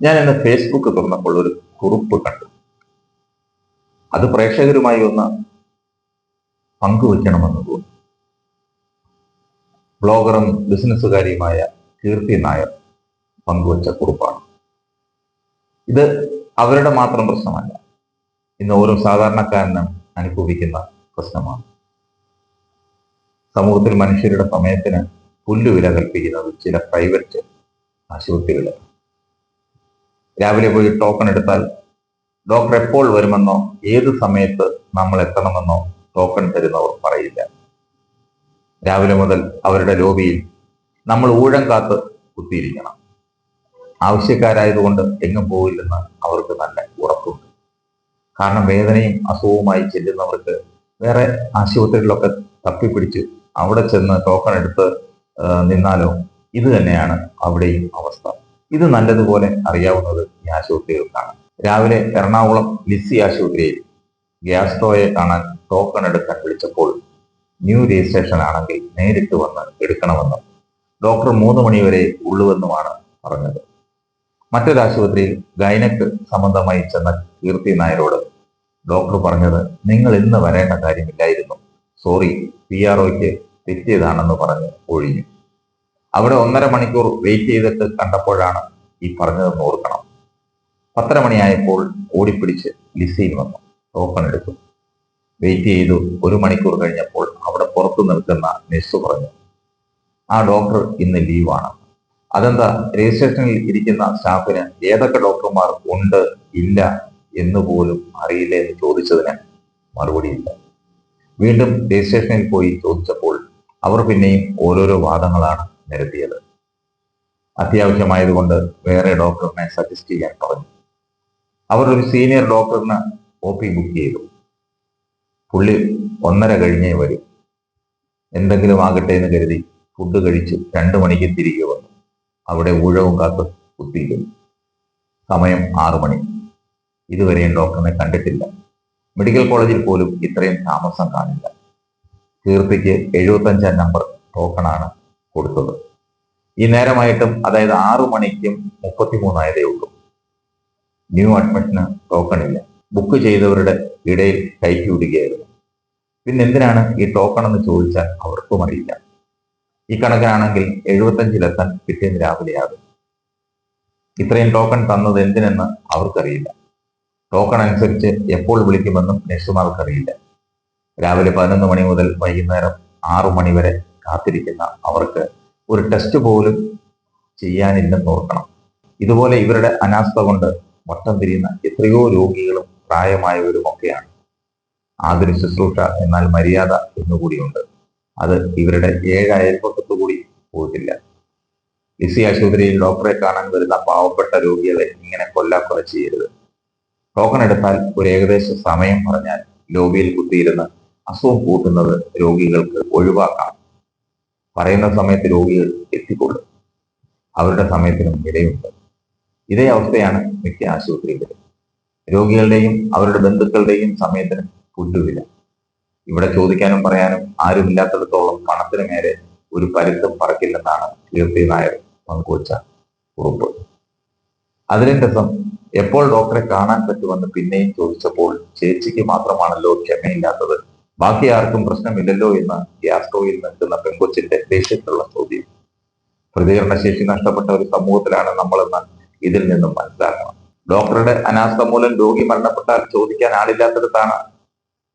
ഞാൻ ഇന്ന് ഫേസ്ബുക്ക് തുറന്നപ്പോൾ ഒരു കുറിപ്പ് കണ്ടു. അത് പ്രേക്ഷകരുമായി ഒന്ന് പങ്കുവയ്ക്കണമെന്ന് തോന്നി. ബ്ലോഗറും ബിസിനസ്സുകാരിയുമായ കീർത്തി നായർ പങ്കുവച്ച കുറിപ്പാണ്. ഇത് അവരുടെ മാത്രം പ്രശ്നമല്ല ഇന്ന് ഓരോ സാധാരണക്കാരനും അനുഭവിക്കുന്ന പ്രശ്നമാണ്. സമൂഹത്തിൽ മനുഷ്യരുടെ സമയത്തിന് പുല്ലുവില കൽപ്പിക്കുന്നത് ചില പ്രൈവറ്റ് ആശുപത്രികളാണ് രാവിലെ പോയി ടോക്കൺ എടുത്താൽ ഡോക്ടർ എപ്പോൾ വരുമെന്നോ ഏത് സമയത്ത് നമ്മൾ എത്തണമെന്നോ ടോക്കൺ തരുന്നവർ പറയില്ല. രാവിലെ മുതൽ അവരുടെ ലോബിയിൽ നമ്മൾ ഊഴം കാത്ത് കുത്തിയിരിക്കണം. ആവശ്യക്കാരായതുകൊണ്ട് എങ്ങും പോവില്ലെന്ന് അവർക്ക് നല്ല ഉറപ്പുണ്ട്. കാരണം വേദനയും അസുഖവുമായി ചെല്ലുന്നവർക്ക് വേറെ ആശുപത്രികളിലൊക്കെ തപ്പിപ്പിടിച്ച് അവിടെ ചെന്ന് ടോക്കൺ എടുത്ത് നിന്നാലോ? ഇത് തന്നെയാണ് അവിടെയും അവസ്ഥ. ഇത് നല്ലതുപോലെ അറിയാവുന്നത് ഈ ആശുപത്രികൾക്കാണ് രാവിലെ എറണാകുളം ലിസി ആശുപത്രിയിൽ ഗ്യാസ്ട്രോയെ കാണാൻ ടോക്കൺ എടുക്കാൻ വിളിച്ചപ്പോൾ ന്യൂ രജിസ്ട്രേഷൻ ആണെങ്കിൽ നേരിട്ട് വന്ന് എടുക്കണമെന്നും ഡോക്ടർ മൂന്ന് മണിവരെ ഉള്ളുവെന്നുമാണ് പറഞ്ഞത്. മറ്റൊരു ആശുപത്രിയിൽ ഗൈനക്ക് സംബന്ധമായി ചെന്ന കീർത്തി നായരോട് ഡോക്ടർ പറഞ്ഞത് നിങ്ങൾ ഇന്ന് വരേണ്ട കാര്യമില്ലായിരുന്നു. സോറി പി ആർ തെറ്റിയതാണെന്ന് പറഞ്ഞ് ഒഴിഞ്ഞു. അവിടെ ഒന്നര മണിക്കൂർ വെയിറ്റ് ചെയ്തിട്ട് കണ്ടപ്പോഴാണ് ഈ പറഞ്ഞതെന്ന് ഓർക്കണം. പത്തര മണിയായപ്പോൾ ഓടിപ്പിടിച്ച് ലിസിയിൽ വന്നു. ടോക്കൺ എടുത്തു. വെയിറ്റ് ചെയ്തു. ഒരു മണിക്കൂർ കഴിഞ്ഞപ്പോൾ അവിടെ പുറത്തു നിൽക്കുന്ന നെസ് പറഞ്ഞു ആ ഡോക്ടർ ഇന്ന് ലീവാണ് അതെന്താ? രജിസ്ട്രേഷനിൽ ഇരിക്കുന്ന സ്റ്റാഫിന് ഏതൊക്കെ ഡോക്ടർമാർ ഉണ്ട് ഇല്ല എന്ന് പോലും അറിയില്ല എന്ന് ചോദിച്ചതിന് മറുപടിയില്ല വീണ്ടും രജിസ്ട്രേഷനിൽ പോയി ചോദിച്ചപ്പോൾ അവർ പിന്നെയും ഓരോരോ വാദങ്ങളാണ് നിരത്തിയത്. അത്യാവശ്യമായതുകൊണ്ട് വേറെ ഡോക്ടറിനെ സജസ്റ്റ് ചെയ്യാൻ പറഞ്ഞു. അവർ ഒരു സീനിയർ ഡോക്ടറിന് ഒ പി ബുക്ക് ചെയ്തു. പുള്ളി ഒന്നര കഴിഞ്ഞേ വരും. എന്തെങ്കിലും ആകട്ടെ എന്ന് കരുതി ഫുഡ് കഴിച്ച് രണ്ടു മണിക്ക് തിരികെ വന്നു. അവിടെ ഊഴവും കാത്ത് കുത്തിയിരുന്നു. സമയം ആറു മണി. ഇതുവരെയും ഡോക്ടറിനെ കണ്ടിട്ടില്ല. മെഡിക്കൽ കോളേജിൽ പോലും ഇത്രയും താമസം കാണില്ല. കീർത്തിക്ക് എഴുപത്തഞ്ചാം നമ്പർ ടോക്കണാണ് കൊടുത്തത് ഈ നേരമായിട്ടും അതായത് ആറു മണിക്കും മുപ്പത്തിമൂന്നായതേ ഉള്ളൂ. ന്യൂ അഡ്മിഷന് ടോക്കൺ ഇല്ല. ബുക്ക് ചെയ്തവരുടെ ഇടയിൽ കയറ്റി വിടുകയായിരുന്നു പിന്നെ എന്തിനാണ് ഈ ടോക്കൺ എന്ന് ചോദിച്ചാൽ അവർക്കും അറിയില്ല. ഈ കണക്കിനാണെങ്കിൽ എഴുപത്തഞ്ചിലെത്താൻ പിറ്റേന്ന് രാവിലെയാകും ഇത്രയും ടോക്കൺ തന്നത് എന്തിനെന്ന് അവർക്കറിയില്ല. ടോക്കൺ അനുസരിച്ച് എപ്പോൾ വിളിക്കുമെന്നും നഴ്സുമാർക്കറിയില്ല രാവിലെ പതിനൊന്ന് മണി മുതൽ വൈകുന്നേരം ആറു മണി വരെ കാത്തിരിക്കുന്ന അവർക്ക് ഒരു ടെസ്റ്റ് പോലും ചെയ്യാനില്ലെന്ന് ഓർക്കണം. ഇതുപോലെ ഇവരുടെ അനാസ്ഥ കൊണ്ട് വട്ടം തിരിയുന്ന എത്രയോ രോഗികളും പ്രായമായവരുമൊക്കെയാണ്. ആതുര ശുശ്രൂഷ എന്നാൽ മര്യാദ എന്നുകൂടിയുണ്ട് അത് ഇവരുടെ ഏഴ് അയൽപ്പക്കത്തു കൂടി പോയിട്ടില്ല. ലിസി ആശുപത്രിയിൽ ഡോക്ടറെ കാണാൻ വരുന്ന പാവപ്പെട്ട രോഗികളെ ഇങ്ങനെ കൊല്ലാക്കൊല ചെയ്യരുത്. ടോക്കൺ എടുത്താൽ ഒരു ഏകദേശ സമയം പറഞ്ഞാൽ ലോബിയിൽ കുത്തിയിരുന്ന് അസുഖം കൂട്ടുന്നത് രോഗികൾക്ക് ഒഴിവാക്കാം. പറയുന്ന സമയത്ത് രോഗികൾ എത്തിക്കൊള്ളും അവരുടെ സമയത്തിനും വിലയുണ്ട് ഇതേ അവസ്ഥയാണ് മിക്ക ആശുപത്രികളിലും രോഗികളുടെയും അവരുടെ ബന്ധുക്കളുടെയും സമയത്തിന് പുല്ലുവില ഇവിടെ ചോദിക്കാനും പറയാനും ആരുമില്ലാത്തിടത്തോളം പണത്തിന് മേലെ ഒരു പരുത്തും പറക്കില്ലെന്നാണ് കീർത്തി നായർ പങ്കുവച്ച ഉറപ്പ് അതിലും രസം എപ്പോൾ ഡോക്ടറെ കാണാൻ പറ്റുമെന്ന് പിന്നെയും ചോദിച്ചപ്പോൾ ചേച്ചിക്ക് മാത്രമാണല്ലോ ക്ഷമയില്ലാത്തത്. ബാക്കി ആർക്കും പ്രശ്നമില്ലല്ലോ എന്ന് ഗ്യാസ്കോയിൽ നിൽക്കുന്ന പെൺകൊച്ചിന്റെ ദേഷ്യത്തിലുള്ള ചോദ്യം. പ്രതികരണശേഷി നഷ്ടപ്പെട്ട ഒരു സമൂഹത്തിലാണ് നമ്മളെന്ന് ഇതിൽ നിന്നും മനസ്സിലാക്കണം. ഡോക്ടറുടെ അനാസ്ഥ മൂലം രോഗി മരണപ്പെട്ടാൽ ചോദിക്കാൻ ആളില്ലാത്തിടത്താണ്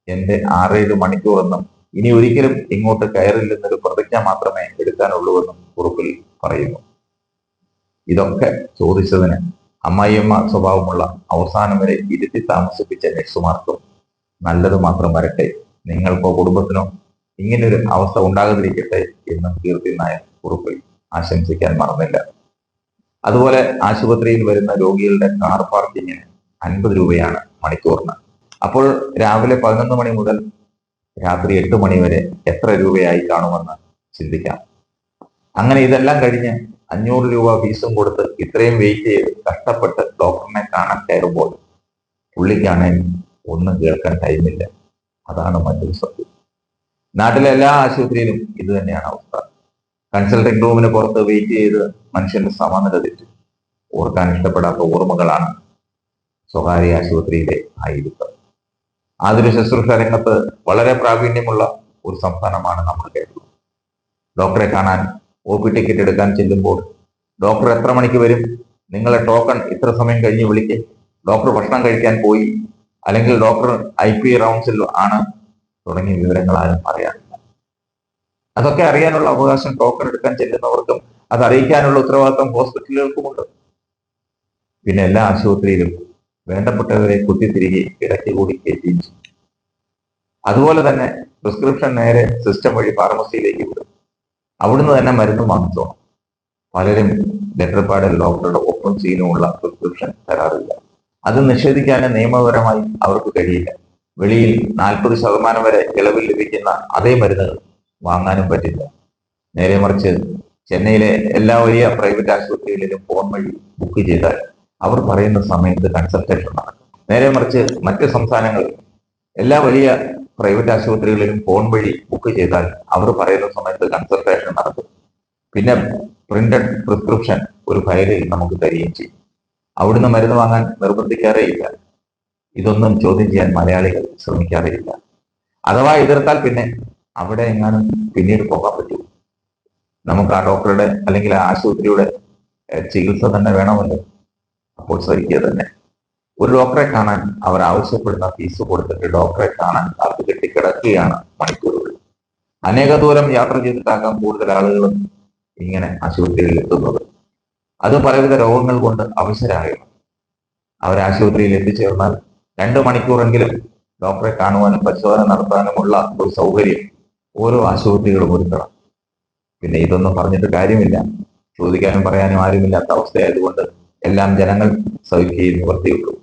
എന്റെ ആറേഴ് മണിക്കൂറെന്നും ഇനി ഒരിക്കലും ഇങ്ങോട്ട് കയറില്ലെന്നൊരു പ്രതിജ്ഞ മാത്രമേ എടുക്കാനുള്ളൂ എടുക്കാനുള്ളൂവെന്നും കുറിപ്പിൽ പറയുന്നു. ഇതൊക്കെ ചോദിച്ചതിന് അമ്മായിയമ്മ സ്വഭാവമുള്ള അവസാനം വരെ ഇരുത്തി താമസിപ്പിച്ച നഴ്സുമാർക്കും നല്ലത് മാത്രം വരട്ടെ നിങ്ങൾക്കോ കുടുംബത്തിനോ ഇങ്ങനൊരു അവസ്ഥ ഉണ്ടാകാതിരിക്കട്ടെ എന്ന് കീർത്തി നായർ കുറിപ്പിൽ ആശംസിക്കാൻ മറന്നില്ല. അതുപോലെ ആശുപത്രിയിൽ വരുന്ന രോഗികളുടെ കാർ പാർക്കിങ്ങിന് അൻപത് രൂപയാണ് മണിക്കൂറിന്. അപ്പോൾ രാവിലെ പതിനൊന്ന് മണി മുതൽ രാത്രി എട്ട് മണി വരെ എത്ര രൂപയായി കാണുമെന്ന് ചിന്തിക്കാം. അങ്ങനെ ഇതെല്ലാം കഴിഞ്ഞ് അഞ്ഞൂറ് രൂപ ഫീസും കൊടുത്ത് ഇത്രയും വെയിറ്റ് ചെയ്ത് കഷ്ടപ്പെട്ട് ഡോക്ടറിനെ കാണാൻ കയറുമ്പോൾ പുള്ളിക്കാണെങ്കിൽ ഒന്നും കേൾക്കാൻ ടൈമില്ല അതാണ് മറ്റൊരു സത്യം. നാട്ടിലെ എല്ലാ ആശുപത്രിയിലും ഇത് തന്നെയാണ് അവസ്ഥ. കൺസൾട്ടിംഗ് റൂമിന് പുറത്ത് വെയിറ്റ് ചെയ്ത് മനുഷ്യന്റെ സമനില തെറ്റും. ഓർക്കാൻ ഇഷ്ടപ്പെടാത്ത ഓർമ്മകളാണ് സ്വകാര്യ ആശുപത്രിയിലെ ആയിരിക്കും ആതുര ശുശ്രൂഷ രംഗത്ത് വളരെ പ്രാവീണ്യമുള്ള ഒരു സംസ്ഥാനമാണ് നമ്മൾ കേരളം. ഡോക്ടറെ കാണാൻ ഒ പി ടിക്കറ്റ് എടുക്കാൻ ചെല്ലുമ്പോൾ ഡോക്ടർ എത്ര മണിക്ക് വരും? നിങ്ങളെ ടോക്കൺ ഇത്ര സമയം കഴിഞ്ഞ് വിളിക്കും. ഡോക്ടർ ഭക്ഷണം കഴിക്കാൻ പോയി. അല്ലെങ്കിൽ ഡോക്ടർ ഐ പി റൗണ്ട്സിൽ ആണ് തുടങ്ങിയ വിവരങ്ങൾ ആരും അറിയാറില്ല. അതൊക്കെ അറിയാനുള്ള അവകാശം ടോക്കൺ എടുക്കാൻ ചെല്ലുന്നവർക്കും അത് അറിയിക്കാനുള്ള ഉത്തരവാദിത്വം ഹോസ്പിറ്റലുകൾക്കുമുണ്ട്. പിന്നെ എല്ലാ ആശുപത്രിയിലും വേണ്ടപ്പെട്ടവരെ കുത്തിത്തിരികെ ഇടയ്ക്ക് കൂടി കയറ്റുകയും ചെയ്യും. അതുപോലെ തന്നെ പ്രിസ്ക്രിപ്ഷൻ നേരെ സിസ്റ്റം വഴി ഫാർമസിയിലേക്ക് വിടും. അവിടുന്ന് തന്നെ മരുന്ന് വാങ്ങിച്ചോണം പലരും ലെറ്റർ പാഡിൽ ഡോക്ടറുടെ ഒപ്പം സീനുമുള്ള പ്രിസ്ക്രിപ്ഷൻ തരാറില്ല. അത് നിഷേധിക്കാൻ നിയമപരമായി അവർക്ക് കഴിയില്ല. വെളിയിൽ നാൽപ്പത് ശതമാനം വരെ ഇളവിൽ ലഭിക്കുന്ന അതേ മരുന്നുകൾ വാങ്ങാനും പറ്റില്ല. നേരെ മറിച്ച് ചെന്നൈയിലെ എല്ലാ വലിയ പ്രൈവറ്റ് ആശുപത്രികളിലും ഫോൺ വഴി ബുക്ക് ചെയ്താൽ അവർ പറയുന്ന സമയത്ത് കൺസൾട്ടേഷൻ നടക്കും നേരെ മറിച്ച് മറ്റ് സംസ്ഥാനങ്ങളിൽ എല്ലാ വലിയ പ്രൈവറ്റ് ആശുപത്രികളിലും ഫോൺ വഴി ബുക്ക് ചെയ്താൽ അവർ പറയുന്ന സമയത്ത് കൺസൾട്ടേഷൻ നടക്കും. പിന്നെ പ്രിന്റഡ് പ്രിസ്ക്രിപ്ഷൻ ഒരു ഫയലിൽ നമുക്ക് തരികയും ചെയ്യും. അവിടുന്ന് മരുന്ന് വാങ്ങാൻ നിർബന്ധിക്കാറേ ഇല്ല ഇതൊന്നും ചോദ്യം ചെയ്യാൻ മലയാളികൾ ശ്രമിക്കാറേയില്ല. അഥവാ എതിർത്താൽ പിന്നെ അവിടെ എങ്ങാനും പിന്നീട് പോകാൻ പറ്റൂ. നമുക്ക് ആ ഡോക്ടറുടെ അല്ലെങ്കിൽ ആശുപത്രിയുടെ ചികിത്സ തന്നെ വേണമല്ലോ. അപ്പോൾ ശ്രമിക്കുക തന്നെ. ഒരു ഡോക്ടറെ കാണാൻ അവർ ആവശ്യപ്പെടുന്ന ഫീസ് കൊടുത്തിട്ട് ഡോക്ടറെ കാണാൻ കാത്തു കെട്ടിക്കിടക്കുകയാണ് മണിക്കൂറുകൾ. അനേക ദൂരം യാത്ര ചെയ്തിട്ടാകാം കൂടുതൽ ആളുകളും ഇങ്ങനെ ആശുപത്രിയിൽ എത്തുന്നത്. അത് പലവിധ രോഗങ്ങൾ കൊണ്ട് അവശരാകണം അവർ ആശുപത്രിയിൽ എത്തിച്ചേർന്നാൽ രണ്ട് മണിക്കൂറെങ്കിലും ഡോക്ടറെ കാണുവാനും പരിശോധന നടത്താനുമുള്ള ഒരു സൗകര്യം ഓരോ ആശുപത്രികളും ഒരുക്കണം. പിന്നെ ഇതൊന്നും പറഞ്ഞിട്ട് കാര്യമില്ല. ചോദിക്കാനും പറയാനും ആരുമില്ലാത്ത അവസ്ഥയായതുകൊണ്ട് എല്ലാം ജനങ്ങൾ സഹിക്കുകയും നിവർത്തിയുള്ളൂ.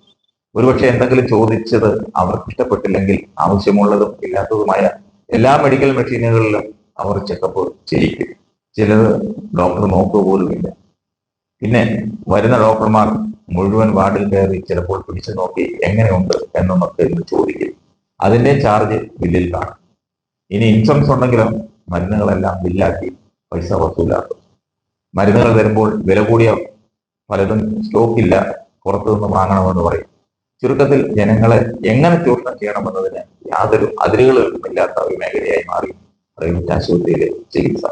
ഒരുപക്ഷെ എന്തെങ്കിലും ചോദിച്ചത് അവർക്ക് ഇഷ്ടപ്പെട്ടില്ലെങ്കിൽ ആവശ്യമുള്ളതും ഇല്ലാത്തതുമായ എല്ലാ മെഡിക്കൽ മെഷീനുകളിലും അവർ ചെക്കപ്പ് ചെയ്യിക്കും. ചിലത് ഡോക്ടർ നോക്കുക പോലുമില്ല. പിന്നെ വരുന്ന ഡോക്ടർമാർ മുഴുവൻ വാർഡിൽ കയറി ചിലപ്പോൾ പിടിച്ചു നോക്കി എങ്ങനെയുണ്ട് എന്നൊക്കെ ഇന്ന് ചോദിക്കും. അതിന്റെ ചാർജ് ബില്ലിൽ കാണും. ഇനി ഇൻഷുറൻസ് ഉണ്ടെങ്കിലോ മരുന്നുകളെല്ലാം ബില്ലാക്കി പൈസ വസൂലാക്കും. മരുന്നുകൾ വരുമ്പോൾ വില കൂടിയ പലതും സ്റ്റോക്കില്ല പുറത്തുനിന്ന് വാങ്ങണമെന്ന് പറയും. ചുരുക്കത്തിൽ ജനങ്ങളെ എങ്ങനെ ചൂഷണം ചെയ്യണമെന്നതിന് യാതൊരു അതിരുകളും ഇല്ലാത്ത ഒരു മേഖലയായി മാറി പ്രൈവറ്റ് ആശുപത്രിയിലെ ചികിത്സ.